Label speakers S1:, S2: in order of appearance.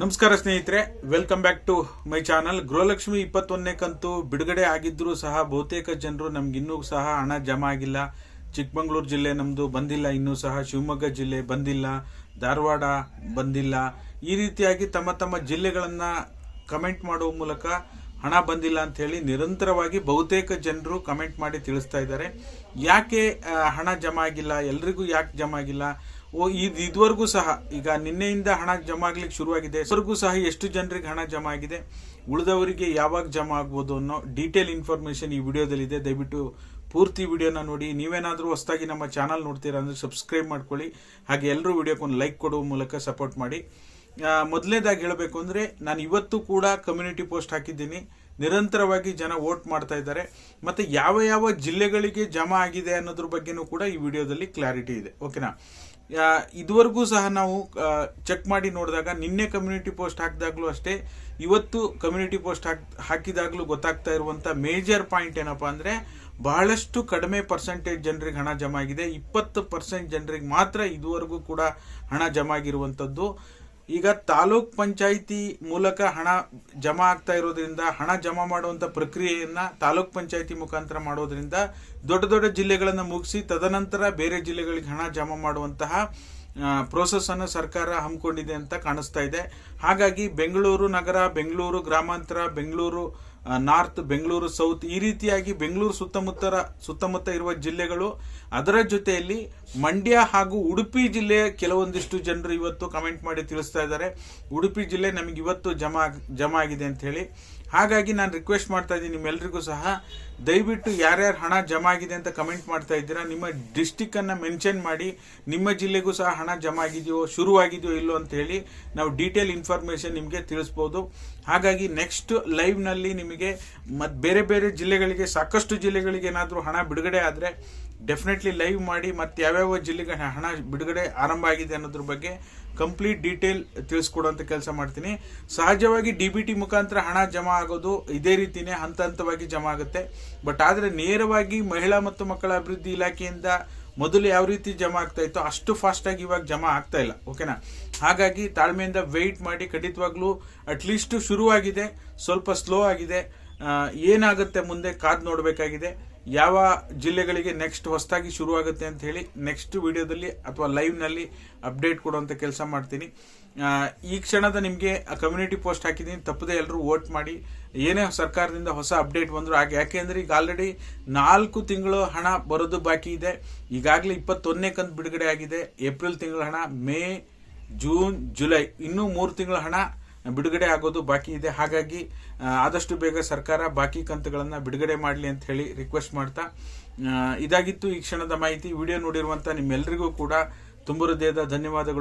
S1: ನಮಸ್ಕಾರ ಸ್ನೇಹಿತರೆ welcome back to my channel Gruhalakshmi ಇಪ್ಪತ್ತೊಂದನೇ ಕಂತು ಬಿಡುಗಡೆ ಆಗಿದ್ದರೂ ಸಹ ಬಹುತೇಕ ಜನರು ನಮ್ಗೆ ಇನ್ನೂ ಸಹ ಹಣ ಜಮಾ ಆಗಿಲ್ಲ. ಚಿಕ್ಕಮಗಳೂರು ಜಿಲ್ಲೆ ನಮ್ಮದು ಬಂದಿಲ್ಲ, ಇನ್ನೂ ಸಹ ಶಿವಮೊಗ್ಗ ಜಿಲ್ಲೆ ಬಂದಿಲ್ಲ, ಧಾರವಾಡ ಬಂದಿಲ್ಲ. ಈ ರೀತಿಯಾಗಿ ತಮ್ಮ ತಮ್ಮ ಜಿಲ್ಲೆಗಳನ್ನು ಕಮೆಂಟ್ ಮಾಡುವ ಮೂಲಕ ಹಣ ಬಂದಿಲ್ಲ ಅಂತ ಹೇಳಿ ನಿರಂತರವಾಗಿ ಬಹುತೇಕ ಜನರು ಕಮೆಂಟ್ ಮಾಡಿ ತಿಳಿಸ್ತಾ ಇದ್ದಾರೆ. ಯಾಕೆ ಹಣ ಜಮಾ ಆಗಿಲ್ಲ? ಎಲ್ರಿಗೂ ಯಾಕೆ ಜಮಾ ಆಗಿಲ್ಲ? ಇದು ಇದುವರೆಗೂ ಸಹ ಈಗ ನಿನ್ನೆಯಿಂದ ಹಣ ಜಮಾ ಆಗ್ಲಿಕ್ಕೆ ಶುರುವಾಗಿದೆ. ಇದುವರೆಗೂ ಸಹ ಎಷ್ಟು ಜನರಿಗೆ ಹಣ ಜಮಾ ಆಗಿದೆ, ಉಳಿದವರಿಗೆ ಯಾವಾಗ ಜಮಾ ಆಗ್ಬೋದು ಅನ್ನೋ ಡೀಟೇಲ್ ಇನ್ಫಾರ್ಮೇಶನ್ ಈ ವಿಡಿಯೋದಲ್ಲಿದೆ. ದಯವಿಟ್ಟು ಪೂರ್ತಿ ವಿಡಿಯೋನ ನೋಡಿ. ನೀವೇನಾದರೂ ಹೊಸದಾಗಿ ನಮ್ಮ ಚಾನಲ್ ನೋಡ್ತೀರಾ ಅಂದರೆ ಸಬ್ಸ್ಕ್ರೈಬ್ ಮಾಡ್ಕೊಳ್ಳಿ. ಹಾಗೆ ಎಲ್ಲರೂ ವಿಡಿಯೋಕ್ಕೊಂದು ಲೈಕ್ ಕೊಡುವ ಮೂಲಕ ಸಪೋರ್ಟ್ ಮಾಡಿ. ಮೊದಲನೇದಾಗಿ ಹೇಳಬೇಕು ಅಂದರೆ ನಾನು ಇವತ್ತು ಕೂಡ ಕಮ್ಯುನಿಟಿ ಪೋಸ್ಟ್ ಹಾಕಿದ್ದೀನಿ. ನಿರಂತರವಾಗಿ ಜನ ವೋಟ್ ಮಾಡ್ತಾ ಇದ್ದಾರೆ. ಮತ್ತೆ ಯಾವ ಯಾವ ಜಿಲ್ಲೆಗಳಿಗೆ ಜಮಾ ಆಗಿದೆ ಅನ್ನೋದ್ರ ಬಗ್ಗೆನೂ ಕೂಡ ಈ ವಿಡಿಯೋದಲ್ಲಿ ಕ್ಲಾರಿಟಿ ಇದೆ. ಓಕೆನಾ? ಇದುವರೆಗೂ ಸಹ ನಾವು ಚೆಕ್ ಮಾಡಿ ನೋಡಿದಾಗ ನಿನ್ನೆ ಕಮ್ಯುನಿಟಿ ಪೋಸ್ಟ್ ಹಾಕಿದಾಗ್ಲೂ ಅಷ್ಟೇ, ಇವತ್ತು ಕಮ್ಯುನಿಟಿ ಪೋಸ್ಟ್ ಹಾಕ್, ಹಾಕಿದಾಗಲೂ ಗೊತ್ತಾಗ್ತಾ ಇರುವಂಥ ಮೇಜರ್ ಪಾಯಿಂಟ್ ಏನಪ್ಪ ಅಂದರೆ ಬಹಳಷ್ಟು ಕಡಿಮೆ ಪರ್ಸೆಂಟೇಜ್ ಜನರಿಗೆ ಹಣ ಜಮಾ ಆಗಿದೆ. ಇಪ್ಪತ್ತು ಪರ್ಸೆಂಟ್ ಜನರಿಗೆ ಮಾತ್ರ ಇದುವರೆಗೂ ಕೂಡ ಹಣ ಜಮಾ ಆಗಿರುವಂತದ್ದು. ಈಗ ತಾಲೂಕ್ ಪಂಚಾಯಿತಿ ಮೂಲಕ ಹಣ ಜಮಾ ಆಗ್ತಾ ಇರೋದ್ರಿಂದ, ಹಣ ಜಮಾ ಮಾಡುವಂತ ಪ್ರಕ್ರಿಯೆಯನ್ನ ತಾಲೂಕ್ ಪಂಚಾಯಿತಿ ಮುಖಾಂತರ ಮಾಡೋದ್ರಿಂದ ದೊಡ್ಡ ದೊಡ್ಡ ಜಿಲ್ಲೆಗಳನ್ನ ಮುಗಿಸಿ ತದನಂತರ ಬೇರೆ ಜಿಲ್ಲೆಗಳಿಗೆ ಹಣ ಜಮಾ ಮಾಡುವಂತಹ ಪ್ರೋಸೆಸ್ ಅನ್ನು ಸರ್ಕಾರ ಹಮ್ಮಿಕೊಂಡಿದೆ ಅಂತ ಕಾಣಿಸ್ತಾ ಇದೆ. ಹಾಗಾಗಿ ಬೆಂಗಳೂರು ನಗರ, ಬೆಂಗಳೂರು ಗ್ರಾಮಾಂತರ, ಬೆಂಗಳೂರು ನಾರ್ತ್ ಬೆಂಗಳೂರು, ಸೌತ್ ಈ ರೀತಿಯಾಗಿ ಬೆಂಗಳೂರು ಸುತ್ತಮುತ್ತರ, ಸುತ್ತಮುತ್ತ ಇರುವ ಜಿಲ್ಲೆಗಳು, ಅದರ ಜೊತೆಯಲ್ಲಿ ಮಂಡ್ಯ ಹಾಗೂ ಉಡುಪಿ ಜಿಲ್ಲೆಯ ಕೆಲವೊಂದಿಷ್ಟು ಜನರು ಇವತ್ತು ಕಮೆಂಟ್ ಮಾಡಿ ತಿಳಿಸ್ತಾ ಇದ್ದಾರೆ. ಉಡುಪಿ ಜಿಲ್ಲೆ ನಮಗೆ ಇವತ್ತು ಜಮಾ ಜಮಾ ಆಗಿದೆ ಅಂತ ಹೇಳಿ. ಹಾಗಾಗಿ ನಾನು ರಿಕ್ವೆಸ್ಟ್ ಮಾಡ್ತಾ ಇದ್ದೀನಿ ನಿಮ್ಮೆಲ್ಲರಿಗೂ ಸಹ, ದಯವಿಟ್ಟು ಯಾರ್ಯಾರು ಹಣ ಜಮಾ ಆಗಿದೆ ಅಂತ ಕಮೆಂಟ್ ಮಾಡ್ತಾ ಇದ್ದೀರಾ, ನಿಮ್ಮ ಡಿಸ್ಟಿಕ್ಕನ್ನು ಮೆನ್ಷನ್ ಮಾಡಿ, ನಿಮ್ಮ ಜಿಲ್ಲೆಗೂ ಸಹ ಹಣ ಜಮಾ ಆಗಿದೆಯೋ ಶುರುವಾಗಿದೆಯೋ ಇಲ್ಲೋ ಅಂತ ಹೇಳಿ ನಾವು ಡೀಟೇಲ್ ಇನ್ಫಾರ್ಮೇಷನ್ ನಿಮಗೆ ತಿಳಿಸ್ಬೋದು. ಹಾಗಾಗಿ ನೆಕ್ಸ್ಟ್ ಲೈವ್ನಲ್ಲಿ ನಿಮಗೆ ಮತ್ತು ಬೇರೆ ಬೇರೆ ಜಿಲ್ಲೆಗಳಿಗೆ, ಸಾಕಷ್ಟು ಜಿಲ್ಲೆಗಳಿಗೆ ಏನಾದರೂ ಹಣ ಬಿಡುಗಡೆ ಆದರೆ ಡೆಫಿನೆಟ್ಲಿ ಲೈವ್ ಮಾಡಿ ಮತ್ತು ಯಾವ್ಯಾವ ಜಿಲ್ಲೆಗೆ ಹಣ ಬಿಡುಗಡೆ ಆರಂಭ ಆಗಿದೆ ಅನ್ನೋದ್ರ ಬಗ್ಗೆ ಕಂಪ್ಲೀಟ್ ಡೀಟೇಲ್ ತಿಳಿಸ್ಕೊಡುವಂತ ಕೆಲಸ ಮಾಡ್ತೀನಿ. ಸಹಜವಾಗಿ ಡಿ ಬಿ ಟಿ ಮುಖಾಂತರ ಹಣ ಜಮಾ ಆಗೋದು ಇದೇ ರೀತಿನೇ ಹಂತ ಹಂತವಾಗಿ ಜಮಾ ಆಗುತ್ತೆ. ಬಟ್ ಆದ್ರೆ ನೇರವಾಗಿ ಮಹಿಳಾ ಮತ್ತು ಮಕ್ಕಳ ಅಭಿವೃದ್ಧಿ ಇಲಾಖೆಯಿಂದ ಮೊದಲು ಯಾವ ರೀತಿ ಜಮಾ ಆಗ್ತಾ ಇತ್ತು ಅಷ್ಟು ಫಾಸ್ಟ್ ಆಗಿ ಇವಾಗ ಜಮಾ ಆಗ್ತಾ ಇಲ್ಲ ಓಕೆನಾ ಹಾಗಾಗಿ ತಾಳ್ಮೆಯಿಂದ ವೆಯ್ಟ್ ಮಾಡಿ ಖಂಡಿತವಾಗ್ಲೂ ಅಟ್ಲೀಸ್ಟ್ ಶುರುವಾಗಿದೆ, ಸ್ವಲ್ಪ ಸ್ಲೋ ಆಗಿದೆ. ಏನಾಗುತ್ತೆ ಮುಂದೆ ಕಾದು ನೋಡಬೇಕಾಗಿದೆ. ಯಾವ ಜಿಲ್ಲೆಗಳಿಗೆ ನೆಕ್ಸ್ಟ್ ಹೊಸದಾಗಿ ಶುರುವಾಗುತ್ತೆ ಅಂತ ಹೇಳಿ ನೆಕ್ಸ್ಟ್ ವಿಡಿಯೋದಲ್ಲಿ ಅಥವಾ ಲೈವ್ನಲ್ಲಿ ಅಪ್ಡೇಟ್ ಕೊಡುವಂಥ ಕೆಲಸ ಮಾಡ್ತೀನಿ. ಈ ಕ್ಷಣದ ನಿಮಗೆ ಕಮ್ಯುನಿಟಿ ಪೋಸ್ಟ್ ಹಾಕಿದ್ದೀನಿ. ತಪ್ಪದೆ ಎಲ್ಲರೂ ವೋಟ್ ಮಾಡಿ. ಏನೇ ಸರ್ಕಾರದಿಂದ ಹೊಸ ಅಪ್ಡೇಟ್ ಬಂದರೂ ಹಾಗೆ. ಯಾಕೆಂದ್ರೆ ಈಗ ಆಲ್ರೆಡಿ ನಾಲ್ಕು ತಿಂಗಳು ಹಣ ಬರೋದು ಬಾಕಿ ಇದೆ. ಈಗಾಗಲೇ ಇಪ್ಪತ್ತೊಂದನೇ ಕಂತು ಬಿಡುಗಡೆ ಆಗಿದೆ. ಏಪ್ರಿಲ್ ತಿಂಗಳ ಹಣ, ಮೇ, ಜೂನ್, ಜುಲೈ. ಇನ್ನೂ ಮೂರು ತಿಂಗಳ ಹಣ ಬಿಡುಗಡೆ ಆಗೋದು ಬಾಕಿ ಇದೆ. ಹಾಗಾಗಿ ಆದಷ್ಟು ಬೇಗ ಸರ್ಕಾರ ಬಾಕಿ ಕಂತುಗಳನ್ನು ಬಿಡುಗಡೆ ಮಾಡಲಿ ಅಂತ ಹೇಳಿ ರಿಕ್ವೆಸ್ಟ್ ಮಾಡ್ತಾ ಇದಾಗಿತ್ತು ಈ ಕ್ಷಣದ ಮಾಹಿತಿ. ವಿಡಿಯೋ ನೋಡಿರುವಂತ ನಿಮ್ಮೆಲ್ಲರಿಗೂ ಕೂಡ ತುಂಬ ಹೃದಯದ ಧನ್ಯವಾದಗಳು.